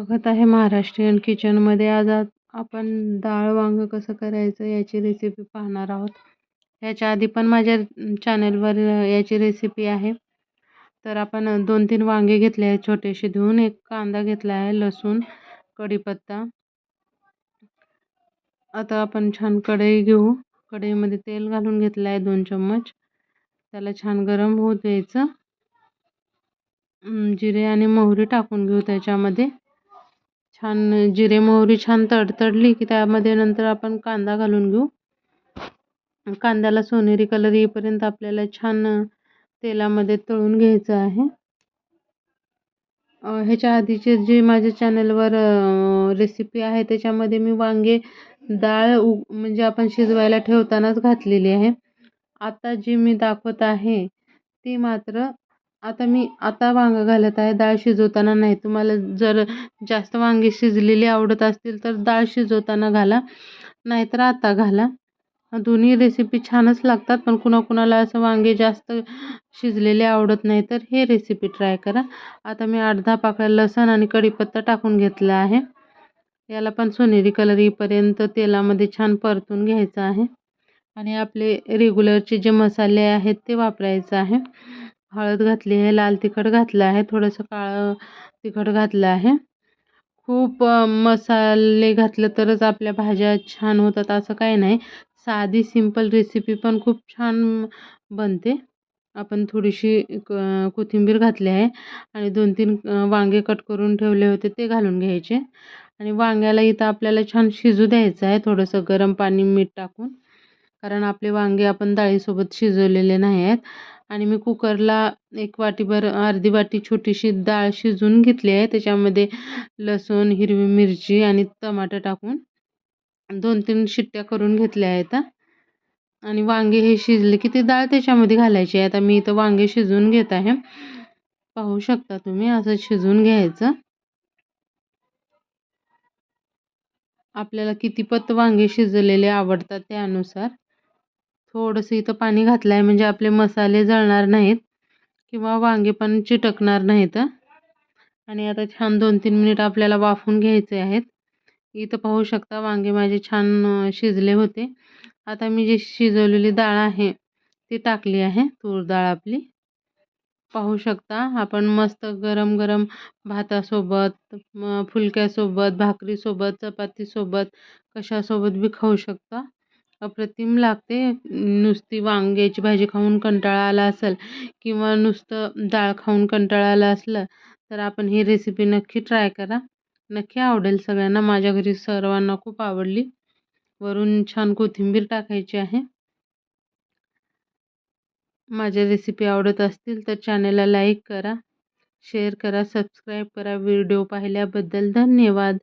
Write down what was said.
स्वागत आहे महाराष्ट्रीयन किचनमध्ये. आज आपण डाळ वांगं कसं करायचं याची रेसिपी पाहणार आहोत. याच्या आधी पण माझ्या चॅनलवर याची रेसिपी आहे. तर आपण दोन तीन वांगे घेतले आहेत छोटेसे धुवून. एक कांदा घेतला आहे लसूण कढीपत्ता. आता आपण छान कढई घेऊ. कढईमध्ये तेल घालून घेतलं आहे दोन चम्मच. त्याला छान गरम होऊ द्यायचं. जिरे आणि मोहरी टाकून घेऊ त्याच्यामध्ये. छान जिरे मोहरी छान तडतडली की त्यामध्ये नंतर आपण कांदा घालून घेऊ. कांद्याला सोनेरी कलर येईपर्यंत आपल्याला छान तेलामध्ये तळून घ्यायचं आहे. ह्याच्या आधीचे जे माझ्या चॅनलवर रेसिपी आहे त्याच्यामध्ये मी वांगे डाळ उ म्हणजे आपण शिजवायला ठेवतानाच घातलेली आहे. आता जी मी दाखवत आहे ती मात्र आता मी आता वांगं घालत आहे डाळ शिजवताना नाही. तुम्हाला जर जास्त वांगे शिजलेली आवडत असतील तर डाळ शिजवताना घाला नाहीतर आता घाला. दोन्ही रेसिपी छानच लागतात पण कुणाकुणाला असं वांगे जास्त शिजलेले आवडत नाही तर हे रेसिपी ट्राय करा. आता मी अर्धा पाकळ्या लसण आणि कढीपत्ता टाकून घेतला आहे. याला पण सोनेरी कलर येईपर्यंत तेलामध्ये छान परतून घ्यायचं आहे. आणि आपले रेग्युलरचे जे मसाले आहेत ते वापरायचं आहे. हळद घातली आहे लाल तिखट घातलं आहे थोडंसं काळं तिखट घातलं आहे. खूप मसाले घातलं तरच आपल्या भाज्या छान होतात असं काही नाही. साधी सिंपल रेसिपी पण खूप छान बनते. आपण थोडीशी कोथिंबीर घातली आहे आणि दोन तीन वांगे कट करून ठेवले होते ते घालून घ्यायचे. आणि वांग्याला इथं आपल्याला छान शिजू द्यायचं आहे थोडंसं गरम पाणी मीठ टाकून. कारण आपले वांगे आपण डाळीसोबत शिजवलेले नाही आहेत. आणि मी कुकरला एक वाटीभर अर्धी वाटी छोटीशी डाळ शिजवून घेतली आहे. त्याच्यामध्ये लसूण हिरवी मिरची आणि टमाटर टाकून दोन तीन शिट्ट्या करून घेतल्या आहेत. आणि वांगे हे शिजले की ते डाळ त्याच्यामध्ये घालायची आहे. आता मी इथं वांगे शिजवून घेत आहे. पाहू शकता तुम्ही असं शिजवून घ्यायचं. आपल्याला किती पत वांगे शिजलेले आवडतात त्यानुसार. थोडंसं इथं पाणी घातलं आहे म्हणजे आपले मसाले जळणार नाहीत किंवा वांगे पण चिटकणार नाहीत. आणि आता छान दोन तीन मिनिट आपल्याला वाफवून घ्यायचे आहेत. इथं पाहू शकता वांगे माझे छान शिजले होते. आता मी जी शिजवलेली डाळ आहे ती टाकली आहे तूर डाळ आपली. पाहू शकता आपण मस्त गरम गरम भातासोबत फुलक्यासोबत भाकरीसोबत चपातीसोबत कशासोबत बी खाऊ शकता. अप्रतिम लागते. नुसती वांग्याची भाजी खाऊन कंटाळा आला असेल किंवा नुसतं डाळ खाऊन कंटाळा आला असलं तर आपण ही रेसिपी नक्की ट्राय करा. नक्की आवडेल सगळ्यांना. माझ्या घरी सर्वांना खूप आवडली. वरून छान कोथिंबीर टाकायची आहे. माझ्या रेसिपी आवडत असतील तर चॅनलला लाईक करा. शेअर करा. सबस्क्राईब करा. व्हिडिओ पाहिल्याबद्दल धन्यवाद.